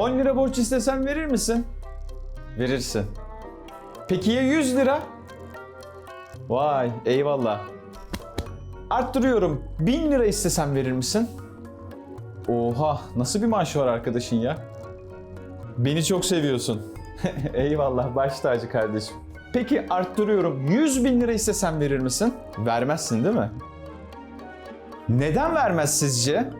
10 lira borç istesem verir misin? Verirsin. Peki ya 100 lira? Vay eyvallah. Arttırıyorum. 1000 lira istesem verir misin? Oha nasıl bir maaş var arkadaşın ya? Beni çok seviyorsun. eyvallah baş tacı kardeşim. Peki arttırıyorum. 100 bin lira istesem verir misin? Vermezsin değil mi? Neden vermez sizce?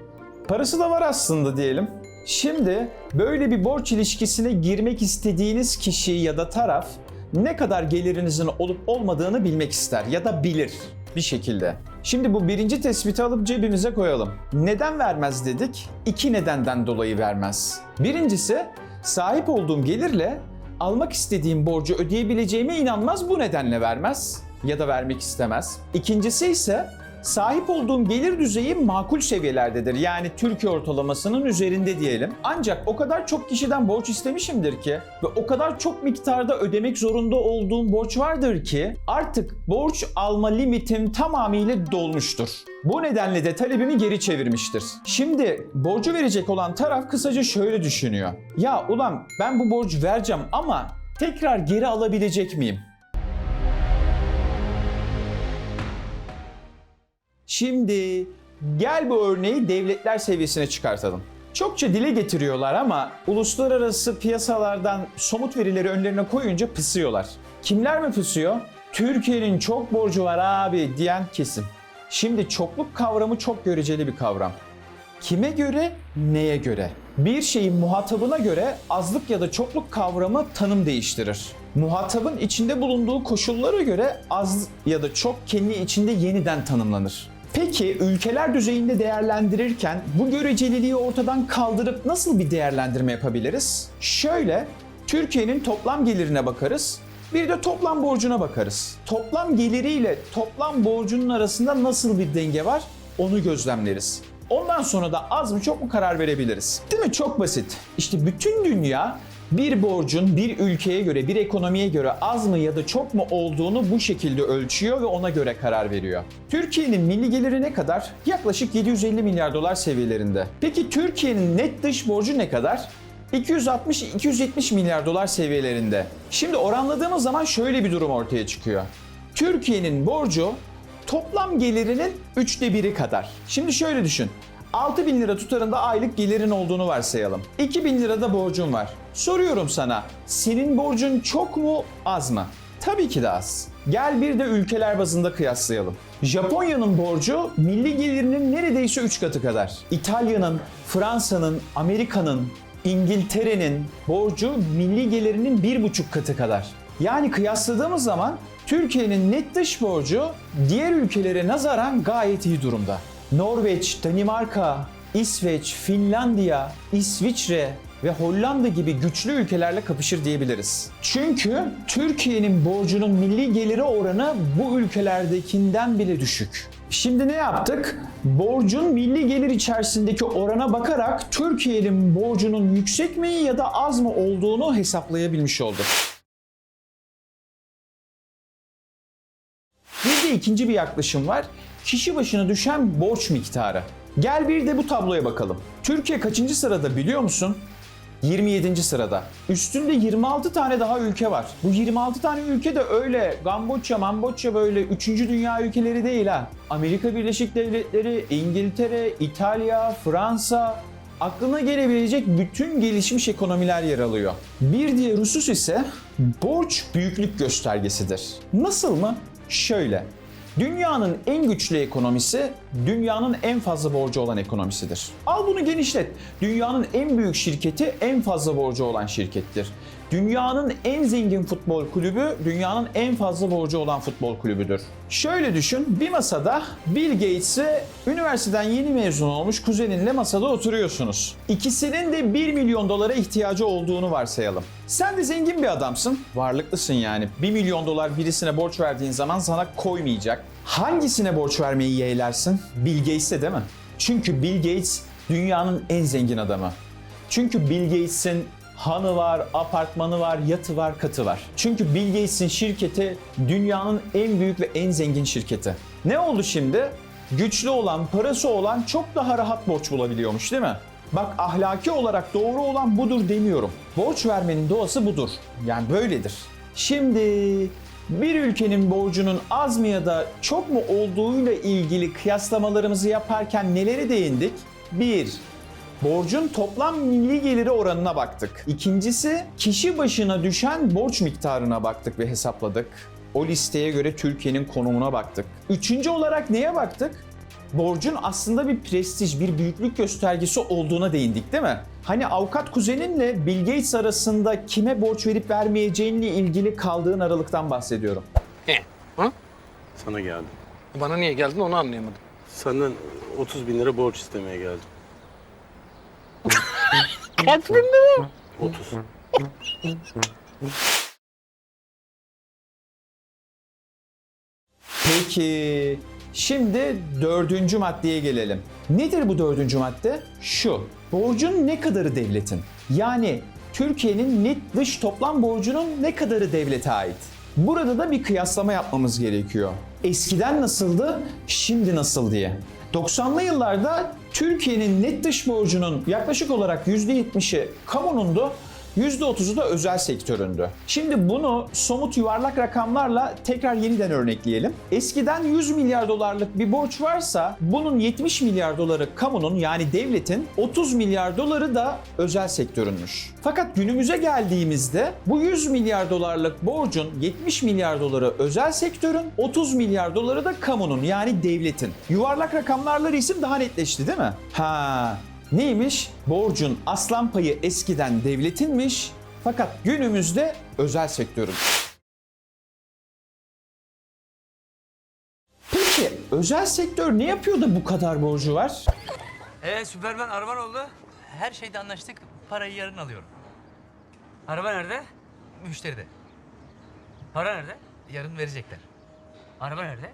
Parası da var aslında diyelim. Şimdi böyle bir borç ilişkisine girmek istediğiniz kişi ya da taraf ne kadar gelirinizin olup olmadığını bilmek ister ya da bilir bir şekilde. Şimdi bu birinci tespiti alıp cebimize koyalım. Neden vermez dedik? İki nedenden dolayı vermez. Birincisi sahip olduğum gelirle almak istediğim borcu ödeyebileceğime inanmaz bu nedenle vermez ya da vermek istemez. İkincisi ise sahip olduğum gelir düzeyi makul seviyelerdedir. Yani Türkiye ortalamasının üzerinde diyelim. Ancak o kadar çok kişiden borç istemişimdir ki ve o kadar çok miktarda ödemek zorunda olduğum borç vardır ki artık borç alma limitim tamamıyla dolmuştur. Bu nedenle de talebimi geri çevirmiştir. Şimdi borcu verecek olan taraf kısaca şöyle düşünüyor. Ya ulan ben bu borcu vereceğim ama tekrar geri alabilecek miyim? Şimdi gel bu örneği devletler seviyesine çıkartalım. Çokça dile getiriyorlar ama uluslararası piyasalardan somut verileri önlerine koyunca pısıyorlar. Kimler mi pısıyor? Türkiye'nin çok borcu var abi diyen kesim. Şimdi çokluk kavramı çok göreceli bir kavram. Kime göre, neye göre? Bir şeyin muhatabına göre azlık ya da çokluk kavramı tanım değiştirir. Muhatabın içinde bulunduğu koşullara göre az ya da çok kendi içinde yeniden tanımlanır. Peki ülkeler düzeyinde değerlendirirken bu göreceliliği ortadan kaldırıp nasıl bir değerlendirme yapabiliriz? Şöyle, Türkiye'nin toplam gelirine bakarız. Bir de toplam borcuna bakarız. Toplam geliriyle toplam borcunun arasında nasıl bir denge var onu gözlemleriz. Ondan sonra da az mı çok mu karar verebiliriz. Değil mi? Çok basit. İşte bütün dünya bir borcun bir ülkeye göre, bir ekonomiye göre az mı ya da çok mu olduğunu bu şekilde ölçüyor ve ona göre karar veriyor. Türkiye'nin milli geliri ne kadar? Yaklaşık 750 milyar dolar seviyelerinde. Peki Türkiye'nin net dış borcu ne kadar? 260-270 milyar dolar seviyelerinde. Şimdi oranladığımız zaman şöyle bir durum ortaya çıkıyor. Türkiye'nin borcu toplam gelirinin üçte biri kadar. Şimdi şöyle düşün. 6 bin lira tutarında aylık gelirin olduğunu varsayalım. 2 bin lirada borcun var. Soruyorum sana, senin borcun çok mu az mı? Tabii ki de az. Gel bir de ülkeler bazında kıyaslayalım. Japonya'nın borcu milli gelirinin neredeyse 3 katı kadar. İtalya'nın, Fransa'nın, Amerika'nın, İngiltere'nin borcu milli gelirinin 1,5 katı kadar. Yani kıyasladığımız zaman Türkiye'nin net dış borcu diğer ülkelere nazaran gayet iyi durumda. Norveç, Danimarka, İsveç, Finlandiya, İsviçre ve Hollanda gibi güçlü ülkelerle kapışır diyebiliriz. Çünkü Türkiye'nin borcunun milli geliri oranı bu ülkelerdekinden bile düşük. Şimdi ne yaptık? Borcun milli gelir içerisindeki orana bakarak Türkiye'nin borcunun yüksek mi ya da az mı olduğunu hesaplayabilmiş olduk. Bir de ikinci bir yaklaşım var. Kişi başına düşen borç miktarı. Gel bir de bu tabloya bakalım. Türkiye kaçıncı sırada biliyor musun? 27. sırada. Üstünde 26 tane daha ülke var. Bu 26 tane ülke de öyle Kamboçya, Mamboçya böyle 3. dünya ülkeleri değil ha. Amerika Birleşik Devletleri, İngiltere, İtalya, Fransa, aklına gelebilecek bütün gelişmiş ekonomiler yer alıyor. Bir diğer husus ise borç büyüklük göstergesidir. Nasıl mı? Şöyle. Dünyanın en güçlü ekonomisi dünyanın en fazla borcu olan ekonomisidir. Al bunu genişlet. Dünyanın en büyük şirketi en fazla borcu olan şirkettir. Dünyanın en zengin futbol kulübü dünyanın en fazla borcu olan futbol kulübüdür. Şöyle düşün, bir masada Bill Gates'e üniversiteden yeni mezun olmuş kuzeninle masada oturuyorsunuz. İkisinin de 1 milyon dolara ihtiyacı olduğunu varsayalım. Sen de zengin bir adamsın, varlıklısın yani. 1 milyon dolar birisine borç verdiğin zaman sana koymayacak. Hangisine borç vermeyi yeğlersin? Bill Gates'e değil mi? Çünkü Bill Gates dünyanın en zengin adamı. Çünkü Bill Gates'in hanı var, apartmanı var, yatı var, katı var. Çünkü Bill Gates'in şirketi dünyanın en büyük ve en zengin şirketi. Ne oldu şimdi? Güçlü olan, parası olan çok daha rahat borç bulabiliyormuş değil mi? Bak ahlaki olarak doğru olan budur demiyorum. Borç vermenin doğası budur. Yani böyledir. Şimdi bir ülkenin borcunun az mı ya da çok mu olduğuyla ilgili kıyaslamalarımızı yaparken nelere değindik? 1. Borcun toplam milli geliri oranına baktık. İkincisi kişi başına düşen borç miktarına baktık ve hesapladık. O listeye göre Türkiye'nin konumuna baktık. Üçüncü olarak neye baktık? Borcun aslında bir prestij, bir büyüklük göstergesi olduğuna değindik değil mi? Hani avukat kuzeninle Bill Gates arasında kime borç verip vermeyeceğinle ilgili kaldığın aralıktan bahsediyorum. Ne? Ha? Sana geldim. Bana niye geldin onu anlayamadım. Senden 30 bin lira borç istemeye geldim. Kaç bin lira? 30. Peki şimdi dördüncü maddeye gelelim. Nedir bu dördüncü madde? Şu, borcun ne kadarı devletin? Yani Türkiye'nin net dış toplam borcunun ne kadarı devlete ait? Burada da bir kıyaslama yapmamız gerekiyor. Eskiden nasıldı, şimdi nasıl diye. 90'lı yıllarda Türkiye'nin net dış borcunun yaklaşık olarak %70'i kamunundu, %30'u da özel sektöründü. Şimdi bunu somut yuvarlak rakamlarla tekrar yeniden örnekleyelim. Eskiden 100 milyar dolarlık bir borç varsa bunun 70 milyar doları kamunun yani devletin 30 milyar doları da özel sektörünmüş. Fakat günümüze geldiğimizde bu 100 milyar dolarlık borcun 70 milyar doları özel sektörün 30 milyar doları da kamunun yani devletin. Yuvarlak rakamlarla isim daha netleşti değil mi? Ha, Neymiş? Borcun aslan payı eskiden devletinmiş fakat günümüzde özel sektörün. Peki özel sektör ne yapıyor da bu kadar borcu var? Ee Süpermen araban oldu. Her şeyde anlaştık. Parayı yarın alıyorum. Araba nerede? Müşteride. Para nerede? Yarın verecekler. Araba nerede?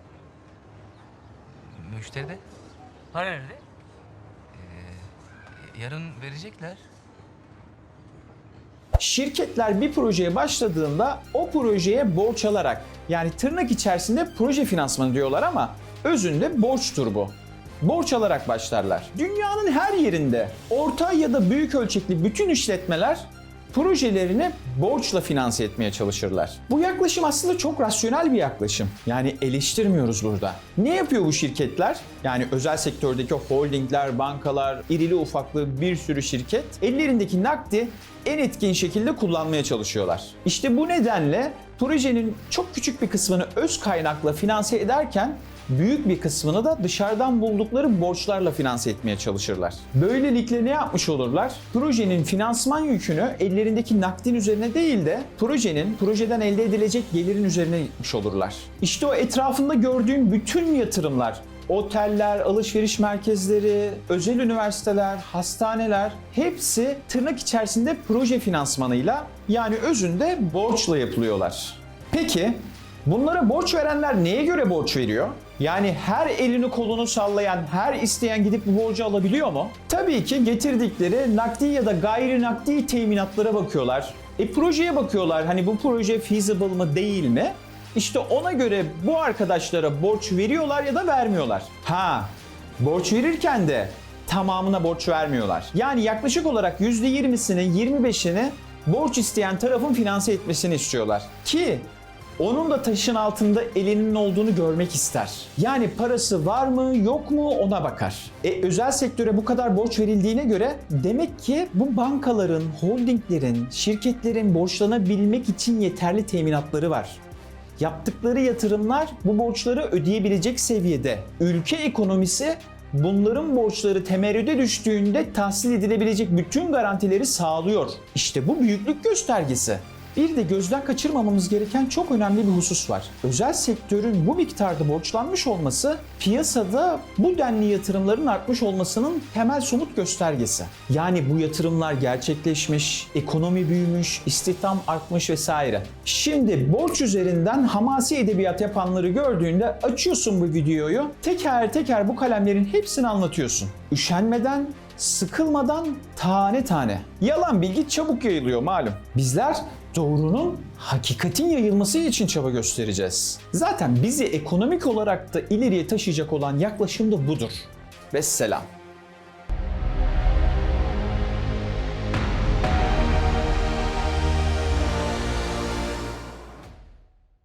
Müşteride. Para nerede? Yarın verecekler. Şirketler bir projeye başladığında o projeye borç alarak yani tırnak içerisinde proje finansmanı diyorlar ama özünde borçtur bu. Borç alarak başlarlar. Dünyanın her yerinde orta ya da büyük ölçekli bütün işletmeler projelerini borçla finanse etmeye çalışırlar. Bu yaklaşım aslında çok rasyonel bir yaklaşım. Yani eleştirmiyoruz burada. Ne yapıyor bu şirketler? Yani özel sektördeki holdingler, bankalar, irili ufaklı bir sürü şirket ellerindeki nakdi en etkin şekilde kullanmaya çalışıyorlar. İşte bu nedenle projenin çok küçük bir kısmını öz kaynakla finanse ederken büyük bir kısmını da dışarıdan buldukları borçlarla finanse etmeye çalışırlar. Böylelikle ne yapmış olurlar? Projenin finansman yükünü ellerindeki nakdin üzerine değil de projenin projeden elde edilecek gelirin üzerine gitmiş olurlar. İşte o etrafında gördüğün bütün yatırımlar Oteller, alışveriş merkezleri, özel üniversiteler, hastaneler hepsi tırnak içerisinde proje finansmanıyla yani özünde borçla yapılıyorlar. Peki bunlara borç verenler neye göre borç veriyor? Yani her elini kolunu sallayan, her isteyen gidip bu borcu alabiliyor mu? Tabii ki getirdikleri nakdi ya da gayri nakdi teminatlara bakıyorlar. E projeye bakıyorlar. Hani bu proje feasible mı değil mi? İşte ona göre bu arkadaşlara borç veriyorlar ya da vermiyorlar. Ha, borç verirken de tamamına borç vermiyorlar. Yani yaklaşık olarak %20'sini, 25'ini borç isteyen tarafın finanse etmesini istiyorlar. Ki onun da taşın altında elinin olduğunu görmek ister. Yani parası var mı yok mu ona bakar. E özel sektöre bu kadar borç verildiğine göre demek ki bu bankaların, holdinglerin, şirketlerin borçlanabilmek için yeterli teminatları var. Yaptıkları yatırımlar bu borçları ödeyebilecek seviyede. Ülke ekonomisi bunların borçları temerrüde düştüğünde tahsil edilebilecek bütün garantileri sağlıyor. İşte bu büyüklük göstergesi. Bir de gözden kaçırmamamız gereken çok önemli bir husus var. Özel sektörün bu miktarda borçlanmış olması piyasada bu denli yatırımların artmış olmasının temel somut göstergesi. Yani bu yatırımlar gerçekleşmiş, ekonomi büyümüş, istihdam artmış vesaire. Şimdi borç üzerinden hamasi edebiyat yapanları gördüğünde açıyorsun bu videoyu, teker teker bu kalemlerin hepsini anlatıyorsun. Üşenmeden, sıkılmadan tane tane. Yalan bilgi çabuk yayılıyor malum. Bizler doğrunun hakikatin yayılması için çaba göstereceğiz. Zaten bizi ekonomik olarak da ileriye taşıyacak olan yaklaşım da budur. Vesselam.